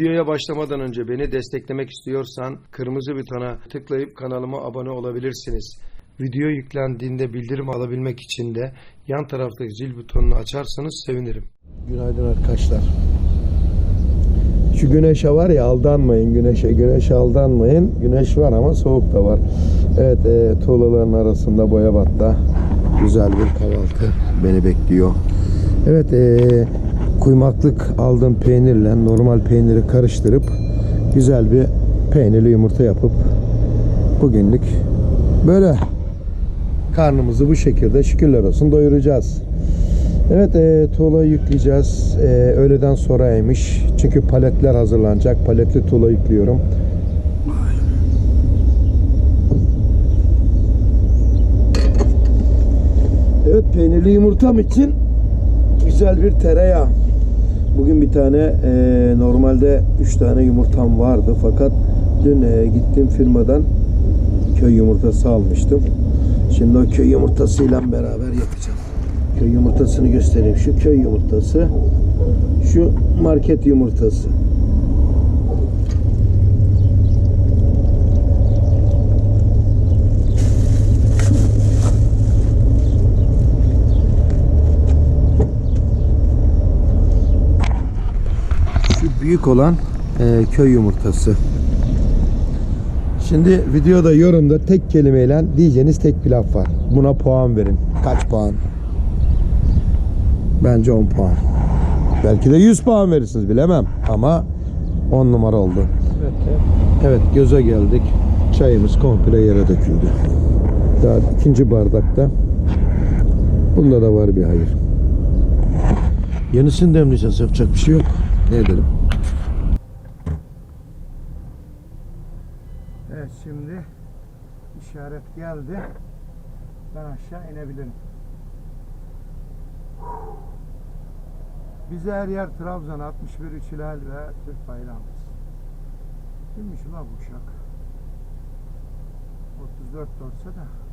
Videoya başlamadan önce beni desteklemek istiyorsan kırmızı butona tıklayıp kanalıma abone olabilirsiniz. Video yüklendiğinde bildirim alabilmek için de yan taraftaki zil butonunu açarsanız sevinirim. Günaydın arkadaşlar. Şu güneşe var ya aldanmayın güneşe. Güneşe aldanmayın. Güneş var ama soğuk da var. Evet e, tuğlaların arasında Boyabat'ta güzel bir kahvaltı beni bekliyor. Evet e, kuymaklık aldığım peynirle normal peyniri karıştırıp güzel bir peynirli yumurta yapıp bugünlük böyle karnımızı bu şekilde şükürler olsun doyuracağız. Evet e, tuğla yükleyeceğiz. E, öğleden sonraymış. Çünkü paletler hazırlanacak. Paletli tuğla yüklüyorum. Evet peynirli yumurtam için güzel bir tereyağı. Bugün bir tane e, normalde 3 tane yumurtam vardı fakat dün e, gittim firmadan köy yumurtası almıştım. Şimdi o köy yumurtasıyla beraber yapacağım. Köy yumurtasını göstereyim. Şu köy yumurtası, şu market yumurtası. Şu büyük olan e, köy yumurtası. Şimdi videoda yorumda tek kelimeyle diyeceğiniz tek bir laf var. Buna puan verin. Kaç puan? Bence 10 puan. Belki de 100 puan verirsiniz bilemem. Ama 10 numara oldu. Evet göze geldik. Çayımız komple yere döküldü. Daha ikinci bardakta. Bunda da var bir hayır. Yenisini demleyeceğiz. Yapacak bir şey yok. Ne edelim? Evet şimdi işaret geldi. Ben aşağı inebilirim. Bize her yer Trabzon 61 Üçilal ve Türk bayrağımız. Kimmiş ulan bu uşak? 34 de olsa da.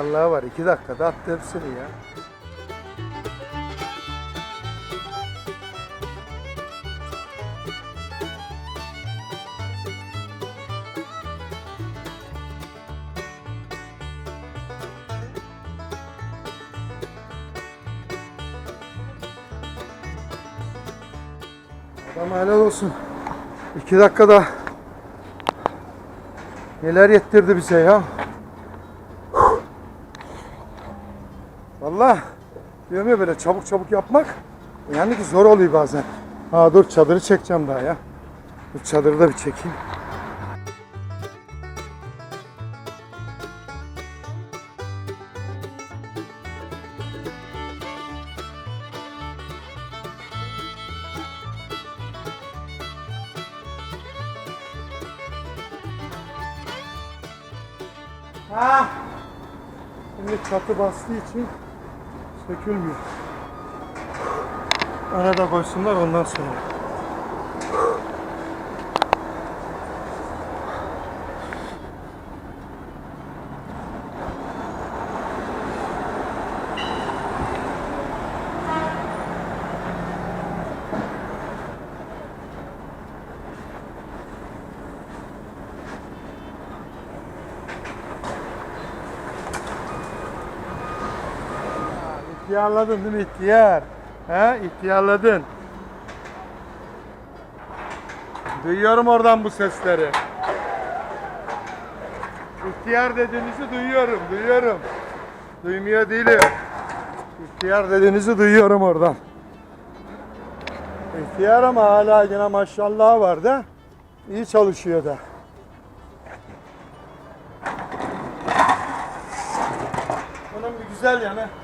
Maşallah var. 2 dakikada attı hepsini ya. Adam helal olsun. 2 dakikada neler yettirdi bize ya. Valla diyorum ya böyle çabuk çabuk yapmak yani ki zor oluyor bazen. Ha dur çadırı çekeceğim daha ya. Dur çadırı da bir çekeyim. Ha. Şimdi çatı bastığı için sökülmüyor. Öne de koysunlar ondan sonra. İhtiyarladın değil mi ihtiyar? He ihtiyarladın. Duyuyorum oradan bu sesleri. İhtiyar dediğinizi duyuyorum, duyuyorum. Duymuyor değilim. İhtiyar dediğinizi duyuyorum oradan. İhtiyar ama hala yine maşallah var da. İyi çalışıyor da. Bunun bir güzel yanı.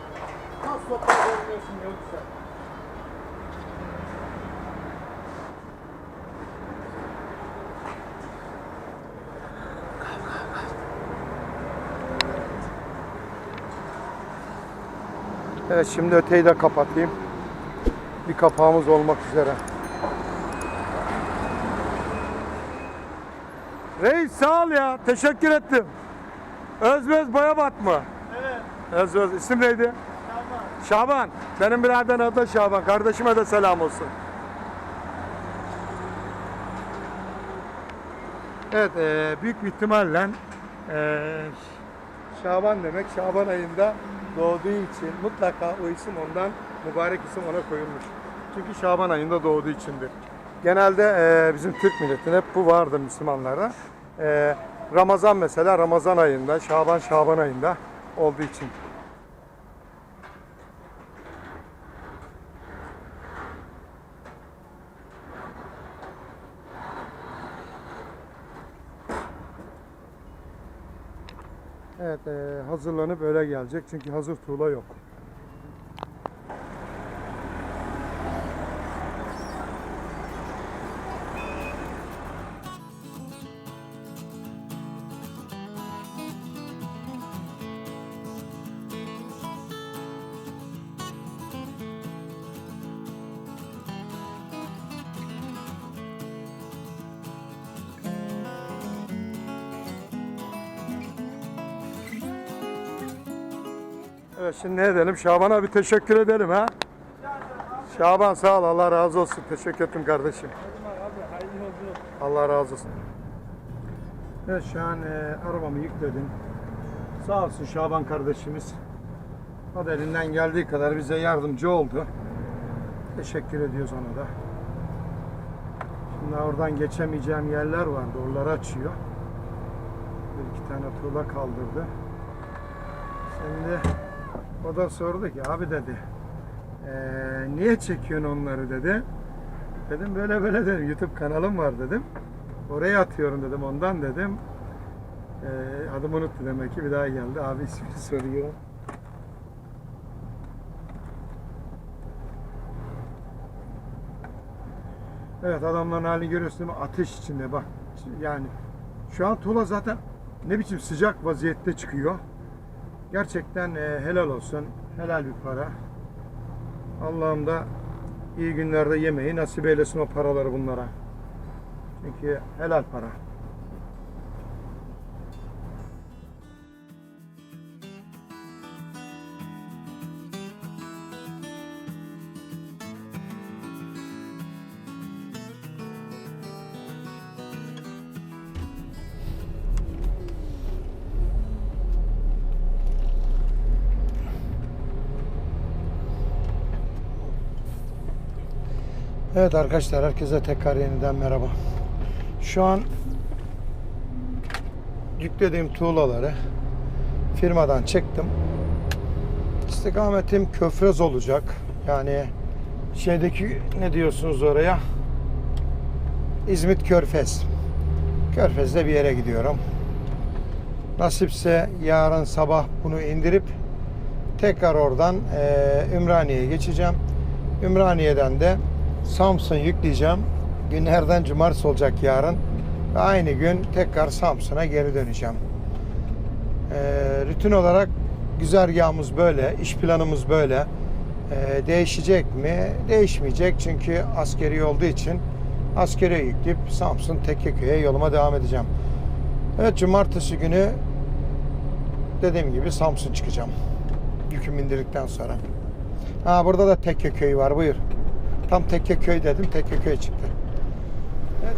Evet şimdi öteyi de kapatayım. Bir kapağımız olmak üzere. Reis sağ ol ya. Teşekkür ettim. Özböz Boyabat mı? Evet. Özböz. İsim neydi? Şaban. Şaban. Benim birader adı da Şaban. Kardeşime de selam olsun. Evet, eee, büyük bir ihtimalle eee, Şaban demek Şaban ayında doğduğu için mutlaka o isim ondan mübarek isim ona koyulmuş. Çünkü Şaban ayında doğduğu içindir. Genelde eee, bizim Türk milletinde hep bu vardır Müslümanlarda. Eee, Ramazan mesela Ramazan ayında, Şaban Şaban ayında olduğu için. Eee, hazırlanıp öyle gelecek çünkü hazır tuğla yok. Şimdi ne edelim? Şaban'a bir teşekkür edelim ha. Şaban sağ ol Allah razı olsun. Teşekkür ettim kardeşim. Allah razı olsun. Evet şu an e, arabamı yükledim. Sağ olsun Şaban kardeşimiz. O da elinden geldiği kadar bize yardımcı oldu. Teşekkür ediyoruz ona da. Şimdi oradan geçemeyeceğim yerler vardı. Oraları açıyor. Bir iki tane tuğla kaldırdı. Şimdi o da sordu ki abi dedi "eee, niye çekiyorsun onları dedi. Dedim böyle böyle dedim YouTube kanalım var dedim. Oraya atıyorum dedim ondan dedim. Eee adımı unuttu demek ki bir daha geldi abi ismini soruyor. Evet adamların halini görüyorsun? Ateş içinde bak. Yani şu an tuğla zaten ne biçim sıcak vaziyette çıkıyor. Gerçekten e, helal olsun. Helal bir para. Allah'ım da iyi günlerde yemeyi nasip eylesin o paraları bunlara. Çünkü helal para. Evet arkadaşlar herkese tekrar yeniden merhaba. Şu an yüklediğim tuğlaları firmadan çıktım. İstikametim Köfrez olacak. Yani şeydeki ne diyorsunuz oraya? İzmit Körfez. Körfez'de bir yere gidiyorum. Nasipse yarın sabah bunu indirip tekrar oradan eee Ümraniye'ye geçeceğim. Ümraniye'den de Samsun yükleyeceğim. Günlerden cumartesi olacak yarın. Aynı gün tekrar Samsun'a geri döneceğim. Ee, rutin olarak güzergahımız böyle, iş planımız böyle. Ee, değişecek mi? Değişmeyecek çünkü askeri olduğu için askere yükleyip Samsun Tekkeköy'e yoluma devam edeceğim. Evet cumartesi günü dediğim gibi Samsun çıkacağım. Yükümü indirdikten sonra. Ha burada da Tekkeköy var buyur. Tam Tekkeköy dedim. Tekkeköy çıktı. Evet.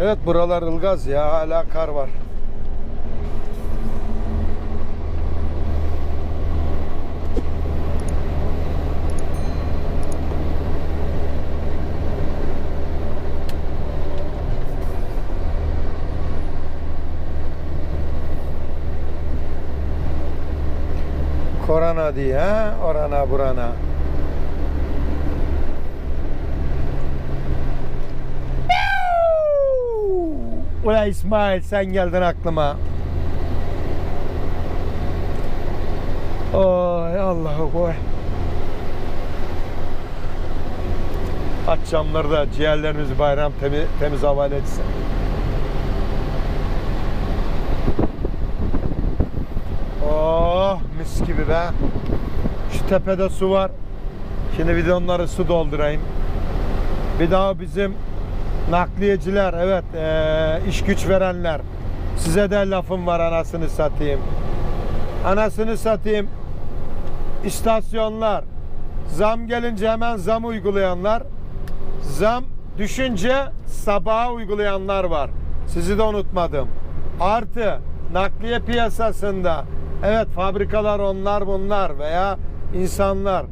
evet buralar ılgaz ya. Hala kar var. Korona diye? Orana burana. Ula İsmail sen geldin aklıma. Oy Allah'ı koy. Aç camları da ciğerlerimizi bayram temiz, temiz havale etsin. Oh mis gibi be. Şu tepede su var. Şimdi bir de onları su doldurayım. Bir daha bizim nakliyeciler, evet eee, iş güç verenler. Size de lafım var anasını satayım. Anasını satayım. İstasyonlar. Zam gelince hemen zam uygulayanlar. Zam düşünce sabaha uygulayanlar var. Sizi de unutmadım. Artı nakliye piyasasında evet fabrikalar onlar bunlar veya insanlar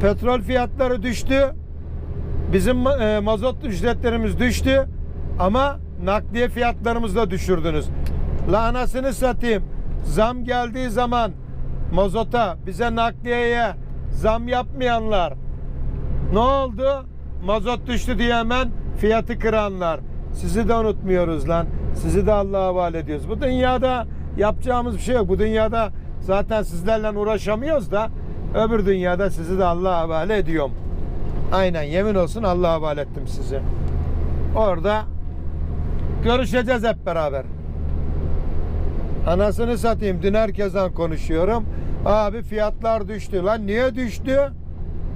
petrol fiyatları düştü. Bizim e, mazot ücretlerimiz düştü ama nakliye fiyatlarımızı da düşürdünüz. La anasını satayım. Zam geldiği zaman mazota, bize nakliyeye zam yapmayanlar ne oldu? Mazot düştü diye hemen fiyatı kıranlar. Sizi de unutmuyoruz lan. Sizi de Allah'a havale ediyoruz. Bu dünyada yapacağımız bir şey yok. Bu dünyada zaten sizlerle uğraşamıyoruz da öbür dünyada sizi de Allah'a havale ediyorum. Aynen yemin olsun Allah'a havale ettim sizi. Orada görüşeceğiz hep beraber. Anasını satayım. Dün herkesten konuşuyorum. Abi fiyatlar düştü. Lan niye düştü?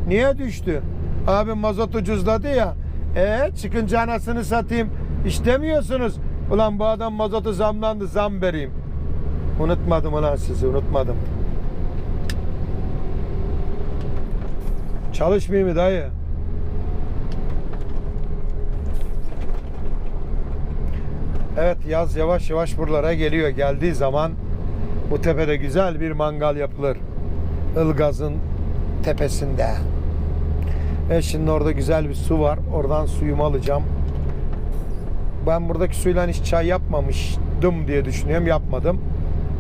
Niye düştü? Abi mazot ucuzladı ya. E çıkınca anasını satayım. İstemiyorsunuz. Ulan bu adam mazotu zamlandı zam vereyim. Unutmadım ulan sizi unutmadım. Çalışmayayım mı dayı? Evet yaz yavaş yavaş buralara geliyor. Geldiği zaman bu tepede güzel bir mangal yapılır. Ilgaz'ın tepesinde. Ve şimdi orada güzel bir su var. Oradan suyumu alacağım. Ben buradaki suyla hiç çay yapmamıştım diye düşünüyorum. Yapmadım.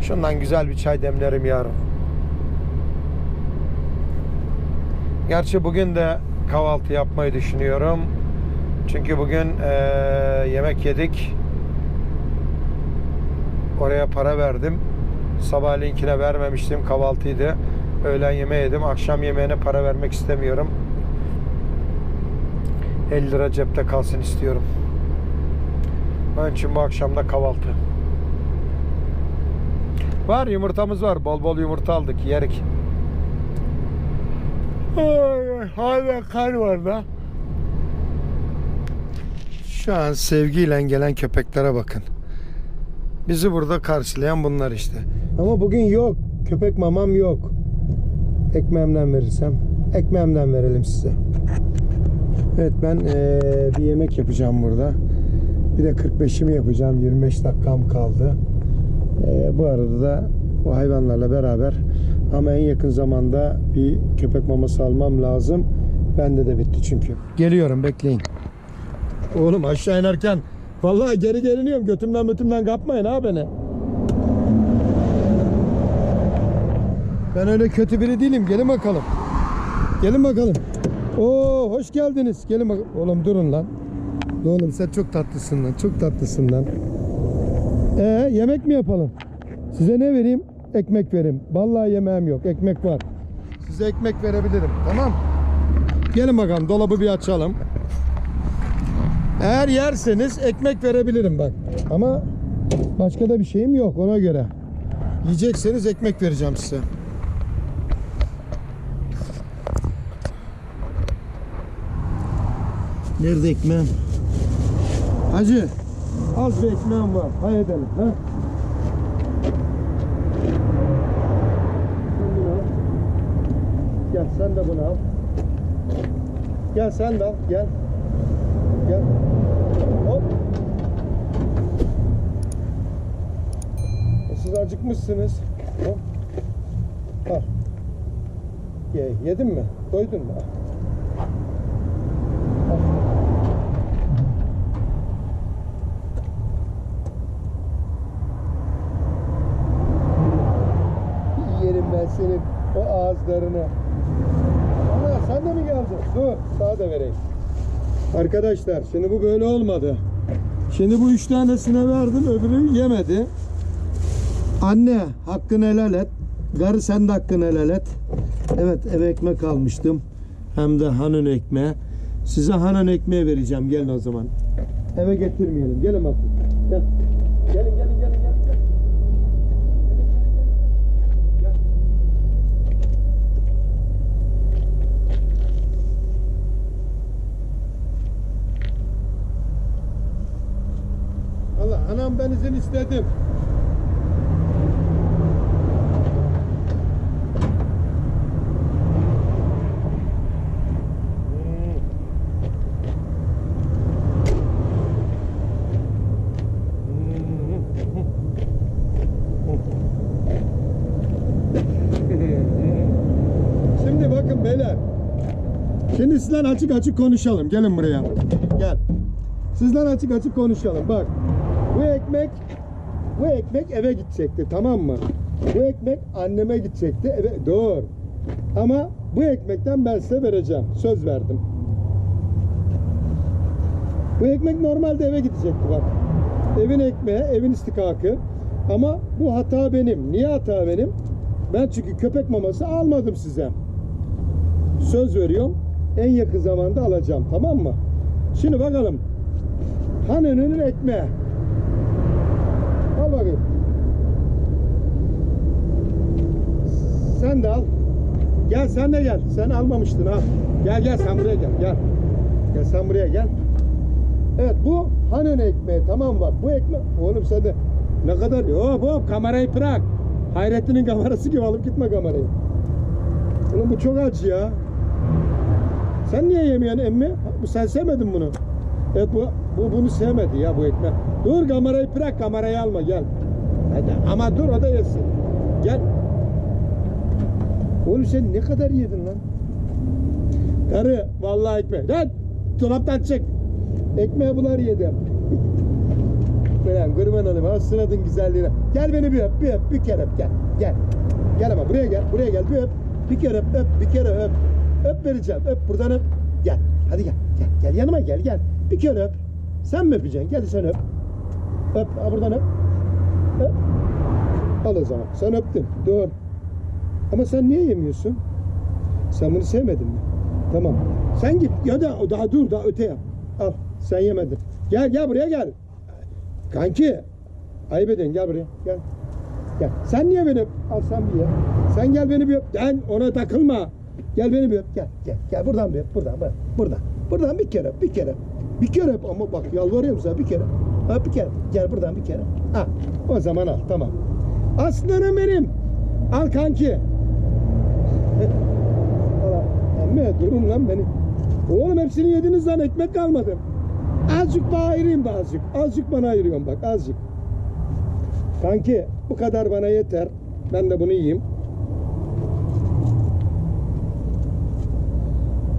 Şundan güzel bir çay demlerim yarın. Gerçi bugün de kahvaltı yapmayı düşünüyorum. Çünkü bugün eee, yemek yedik. Oraya para verdim. Sabahley'inkine vermemiştim. Kahvaltıydı. Öğlen yemeği yedim. Akşam yemeğine para vermek istemiyorum. 50 lira cepte kalsın istiyorum. Onun için bu akşam da kahvaltı. Var yumurtamız var. Bol bol yumurta aldık. Yerik. Ay, hala kar var da. Şu an sevgiyle gelen köpeklere bakın. Bizi burada karşılayan bunlar işte. Ama bugün yok. Köpek mamam yok. Ekmeğimden verirsem. Ekmeğimden verelim size. Evet ben eee, bir yemek yapacağım burada. Bir de 45'imi yapacağım. 25 dakikam kaldı. Eee, bu arada da bu hayvanlarla beraber ama en yakın zamanda bir köpek maması almam lazım. Bende de bitti çünkü. Geliyorum bekleyin. Oğlum aşağı inerken vallahi geri geliniyorum. Götümden götümden kapmayın ha beni. Ben öyle kötü biri değilim. Gelin bakalım. Gelin bakalım. Oo hoş geldiniz. Gelin bak. Oğlum durun lan. Oğlum sen çok tatlısın lan. Çok tatlısın lan. Ee yemek mi yapalım? Size ne vereyim? Ekmek vereyim. Vallahi yemeğim yok. Ekmek var. Size ekmek verebilirim. Tamam. Gelin bakalım dolabı bir açalım. Eğer yerseniz ekmek verebilirim bak. Ama başka da bir şeyim yok ona göre. Yiyecekseniz ekmek vereceğim size. Nerede ekmeğim? Hacı az bir ekmeğim var. Hay edelim. Ha? Gel sen de bunu al. Gel sen de al. Gel. Gel. Hop. E, Siz acıkmışsınız. Hop. Al. Ye, yedin mi? Doydun mu? Yerim Ben senin o ağızlarını. Ana sen de mi geldin? Dur sana da vereyim. Arkadaşlar şimdi bu böyle olmadı. Şimdi bu üç tanesine verdim öbürü yemedi. Anne hakkını helal et. Garı sen de hakkını helal et. Evet eve ekmek almıştım. Hem de hanın ekmeği. Size hanın ekmeği vereceğim. Gelin o zaman. Eve getirmeyelim. Gelin bakın. Gel. Gelin gelin gelin gelin. gelin. Gel. Allah anam ben izin istedim. Şimdi bakın beyler. Şimdi sizden açık açık konuşalım. Gelin buraya. Gel. Sizden açık açık konuşalım. Bak. Bu ekmek bu ekmek eve gidecekti tamam mı? Bu ekmek anneme gidecekti. Eve dur. Ama bu ekmekten ben size vereceğim. Söz verdim. Bu ekmek normalde eve gidecekti bak. Evin ekmeği, evin istikakı. Ama bu hata benim. Niye hata benim? Ben çünkü köpek maması almadım size. Söz veriyorum. En yakın zamanda alacağım. Tamam mı? Şimdi bakalım. Hanının ekmeği. Al bakayım. Sen de al. Gel sen de gel. Sen almamıştın al. Gel gel sen buraya gel. Gel. Gel sen buraya gel. Evet bu hanın ekmeği tamam bak bu ekmek oğlum sen de ne kadar hop hop kamerayı bırak Hayrettin'in kamerası gibi alıp gitme kamerayı Oğlum bu çok acı ya Sen niye yemiyorsun emmi? Ha, Bu sen sevmedin bunu Evet bu, bu bunu sevmedi ya bu ekmek Dur kamerayı bırak kamerayı alma gel Hadi, Ama dur o da yesin Gel Oğlum sen ne kadar yedin lan? Karı vallahi ekmek Lan dolaptan çık Ekmeği bular yedim. Falan kurban olayım. Ha sıradın güzelliğine. Gel beni bir öp, bir öp, bir kere öp gel. Gel. Gel ama buraya gel, buraya gel. Bir öp. Bir kere öp, öp, bir kere öp. Öp vereceğim. Öp buradan öp. Gel. Hadi gel. Gel. Gel yanıma gel, gel. Bir kere öp. Sen mi öpeceksin? Gel sen öp. Öp. Ha, buradan öp. Öp. Al o zaman. Sen öptün. Dur. Ama sen niye yemiyorsun? Sen bunu sevmedin mi? Tamam. Sen git ya da daha dur daha öte yap. Al sen yemedin. Gel gel buraya gel. Kanki. Ayıp edin gel buraya. Gel. Gel. Sen niye beni? Al sen bir ye. Sen gel beni bir öp. Gel ona takılma. Gel beni bir öp. Gel gel. Gel buradan bir öp. Buradan bak. Buradan. Buradan bir kere. Bir kere. Bir kere ama bak yalvarıyorum sana bir kere. Ha bir kere. Gel buradan bir kere. Ha. O zaman al tamam. Aslanım benim. Al kanki. Emme durun lan beni. Oğlum hepsini yediniz lan ekmek kalmadı. Azıcık bana ayırayım da azıcık. Azıcık bana ayırıyorum bak azıcık. Kanki bu kadar bana yeter. Ben de bunu yiyeyim.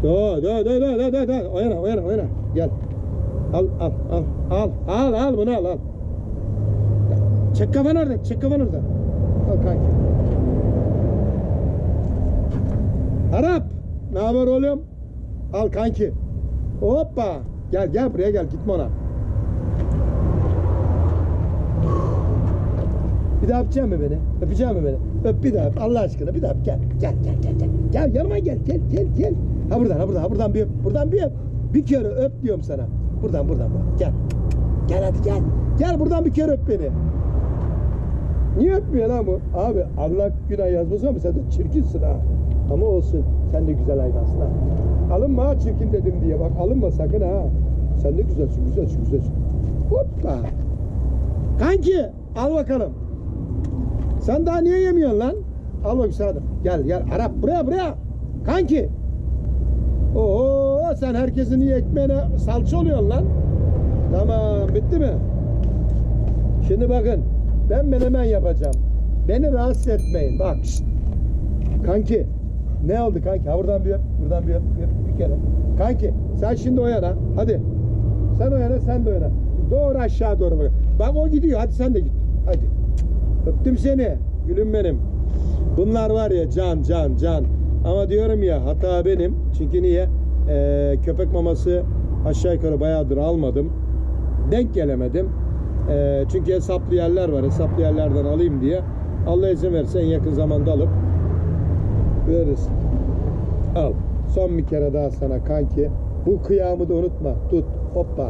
Dur dur dur dur dur dur. Oyna oyna oyna. Gel. Al al al al al al bunu al al. Çek kafanı oradan çek kafanı oradan. Al kanki. Arap. Ne haber oğlum? Al kanki. Hoppa. Gel gel buraya gel gitme ona. Bir daha öpecek mi beni? Öpecek mi beni? Öp bir daha öp. Allah aşkına bir daha öp. Gel. Gel gel gel gel. Gel yanıma gel. Gel gel gel. Ha buradan ha buradan ha buradan bir öp. Buradan bir öp. Bir kere öp diyorum sana. Buradan buradan buradan. Gel. Gel hadi gel. Gel buradan bir kere öp beni. Niye öpmüyor lan bu? Abi Allah günah yazmasın ama sen de çirkinsin ha. Ama olsun. Sen de güzel hayvansın ha. Alınma çirkin dedim diye. Bak alınma sakın ha. Sen de güzelsin, güzelsin, güzelsin. Hoppa. Kanki al bakalım. Sen daha niye yemiyorsun lan? Al sana da. Gel gel Arap buraya buraya. Kanki. Oo sen herkesin iyi ekmeğine salça oluyorsun lan. Tamam bitti mi? Şimdi bakın ben menemen yapacağım. Beni rahatsız etmeyin. Bak şşt. Kanki ne oldu kanki? Ha buradan bir öp, buradan bir öp, bir, bir kere. Kanki sen şimdi oyana. Hadi. Sen oyana, sen de oyana. Doğru aşağı doğru bak. Bak o gidiyor. Hadi sen de git. Hadi. Öptüm seni. Gülüm benim. Bunlar var ya can can can. Ama diyorum ya hata benim. Çünkü niye? Ee, köpek maması aşağı yukarı bayağıdır almadım. Denk gelemedim. Ee, çünkü hesaplı yerler var. Hesaplı yerlerden alayım diye. Allah izin verirse en yakın zamanda alıp veririz. Al. Son bir kere daha sana kanki. Bu kıyamı da unutma. Tut. Hoppa.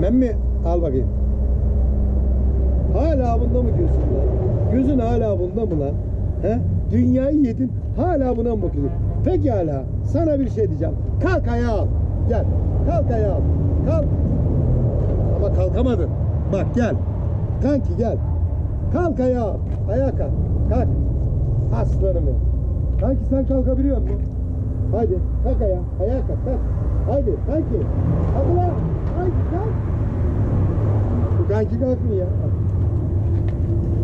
Memmi al bakayım. Hala bunda mı gözün lan? Gözün hala bunda mı lan? He? Dünyayı yedin hala buna mı bakıyorsun? Pekala sana bir şey diyeceğim. Kalk ayağa al. Gel. Kalk ayağa al. Kalk. Ama kalkamadın. Bak gel. Kanki gel. Kalk ayağa. Ayağa kalk. Kalk. Aslanım benim. Kanki sen kalkabiliyor musun? Haydi kalk ayağa. Ayağa kalk. Kalk. Haydi kanki. Hadi lan. Haydi kalk. Bu kanki kalkmıyor.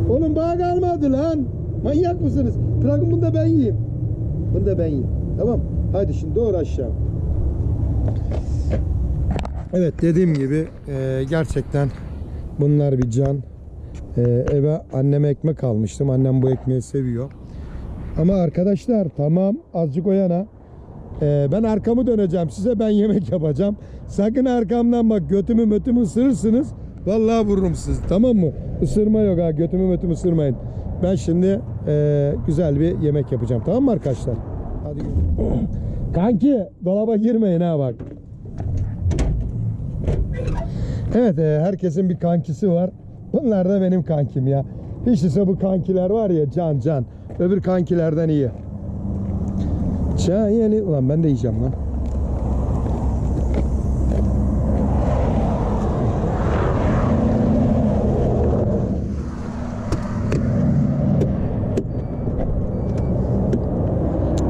Oğlum bağ kalmadı lan. Manyak mısınız? Bırakın bunu da ben yiyeyim. Bunu da ben yiyeyim. Tamam. Hadi şimdi doğru aşağı. Evet dediğim gibi e, gerçekten bunlar bir can. E, eve anneme ekmek almıştım. Annem bu ekmeği seviyor. Ama arkadaşlar tamam azıcık o yana. E, ben arkamı döneceğim size ben yemek yapacağım. Sakın arkamdan bak götümü mötümü ısırırsınız. Vallahi vururum sizi tamam mı? Isırma yok ha götümü mötümü ısırmayın. Ben şimdi e, güzel bir yemek yapacağım tamam mı arkadaşlar? Hadi. Kanki dolaba girmeyin ha bak. Evet e, herkesin bir kankisi var. Bunlar da benim kankim ya. Hiç ise bu kankiler var ya can can. Öbür kankilerden iyi. Çay yeni. Ulan ben de yiyeceğim lan.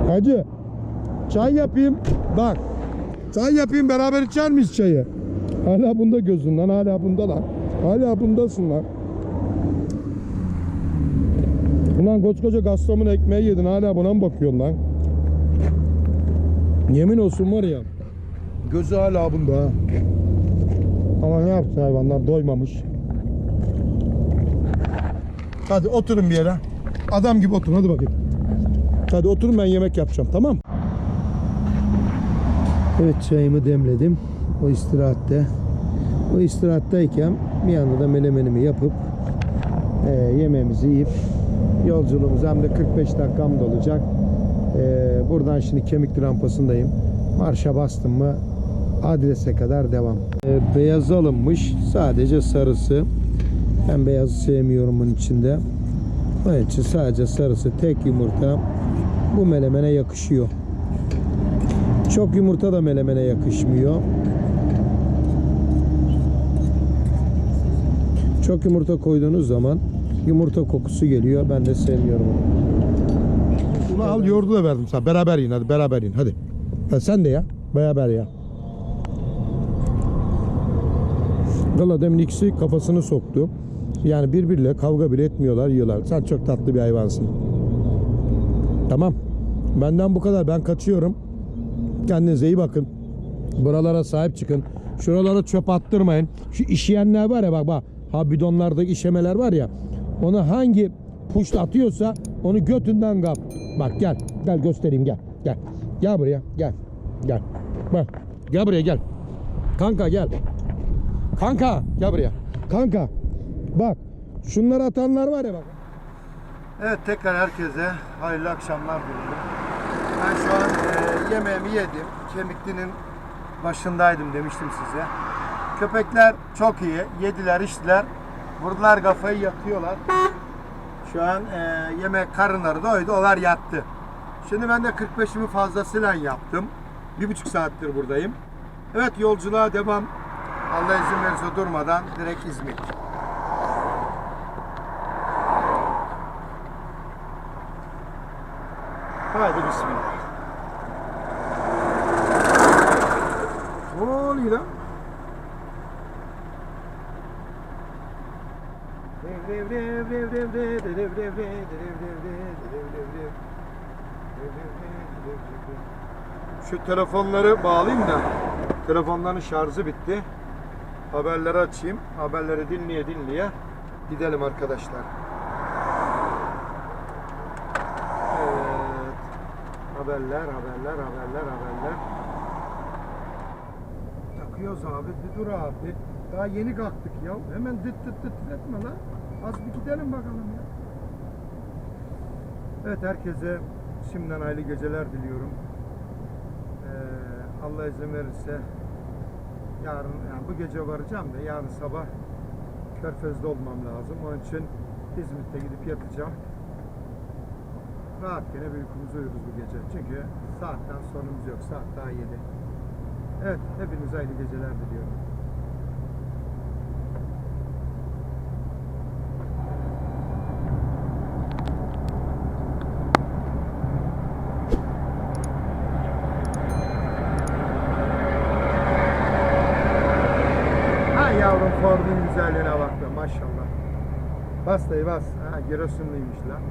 Hacı çay yapayım. Bak. Çay yapayım beraber içer miyiz çayı? Hala bunda gözün lan hala bunda lan. Hala bundasın lan. Ulan koskoca gastamın ekmeği yedin hala buna mı bakıyorsun lan? Yemin olsun var ya. Gözü hala bunda ha. Ama ne yapsın hayvanlar doymamış. Hadi oturun bir yere. Adam gibi oturun hadi bakayım. Hadi oturun ben yemek yapacağım tamam Evet çayımı demledim. O istirahatte. O istirahattayken bir yanda da melemenimi yapıp e, yemeğimizi yiyip yolculuğumuz hem de 45 dakikam da olacak. E, buradan şimdi kemik rampasındayım. Marşa bastım mı adrese kadar devam. E, beyaz alınmış. Sadece sarısı. Ben beyazı sevmiyorum bunun içinde. Onun için sadece sarısı tek yumurta bu melemene yakışıyor. Çok yumurta da melemene yakışmıyor. Çok yumurta koyduğunuz zaman yumurta kokusu geliyor. Ben de sevmiyorum onu. Bunu al yoğurdu da verdim sana. Beraber yiyin hadi beraber yiyin hadi. Ha, sen de ya. Beraber ya. Valla demin ikisi kafasını soktu. Yani birbiriyle kavga bile etmiyorlar, yiyorlar. Sen çok tatlı bir hayvansın. Tamam. Benden bu kadar. Ben kaçıyorum. Kendinize iyi bakın. Buralara sahip çıkın. Şuralara çöp attırmayın. Şu işeyenler var ya bak bak. Ha bidonlardaki işemeler var ya. Onu hangi puşt atıyorsa onu götünden kap. Bak gel. Gel göstereyim gel. Gel. Gel buraya. Gel. Gel. Bak. Gel buraya gel. Kanka gel. Kanka gel buraya. Kanka. Bak. Şunları atanlar var ya bak. Evet tekrar herkese hayırlı akşamlar diliyorum. Ben şu an e, yemeğimi yedim. Kemiklinin başındaydım demiştim size. Köpekler çok iyi. Yediler, içtiler. Vurdular kafayı yatıyorlar. Şu an e, yemek karınları doydu. Onlar yattı. Şimdi ben de 45'imi fazlasıyla yaptım. Bir buçuk saattir buradayım. Evet yolculuğa devam. Allah izin verirse durmadan direkt İzmir. Haydi bismillah. Ne oluyor lan? Şu telefonları bağlayayım da telefonların şarjı bitti. Haberleri açayım. Haberleri dinleye dinleye gidelim arkadaşlar. Haberler, haberler, haberler, haberler. Takıyoruz abi, dur abi. Daha yeni kalktık ya. Hemen dıt dıt dıt etme lan. Az bir gidelim bakalım. Evet herkese şimdiden hayırlı geceler diliyorum. Ee, Allah izin verirse yarın yani bu gece varacağım da yarın sabah Körfez'de olmam lazım. Onun için İzmit'te gidip yatacağım. Rahat gene bir uykumuzu uyuruz bu gece. Çünkü saatten sorunumuz yok. Saat daha 7. Evet, hepinize hayırlı geceler diliyorum. Ha yavrum Ford'un güzelliğine bak be maşallah. Bas dayı bas. Ha Giresunluymuş lan.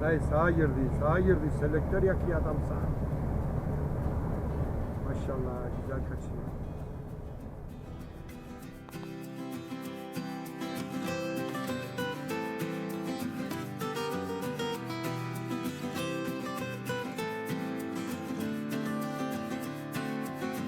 Dayı sağa girdi, sağa girdi. Selektör yakıyor adam sağa. Maşallah güzel kaçıyor.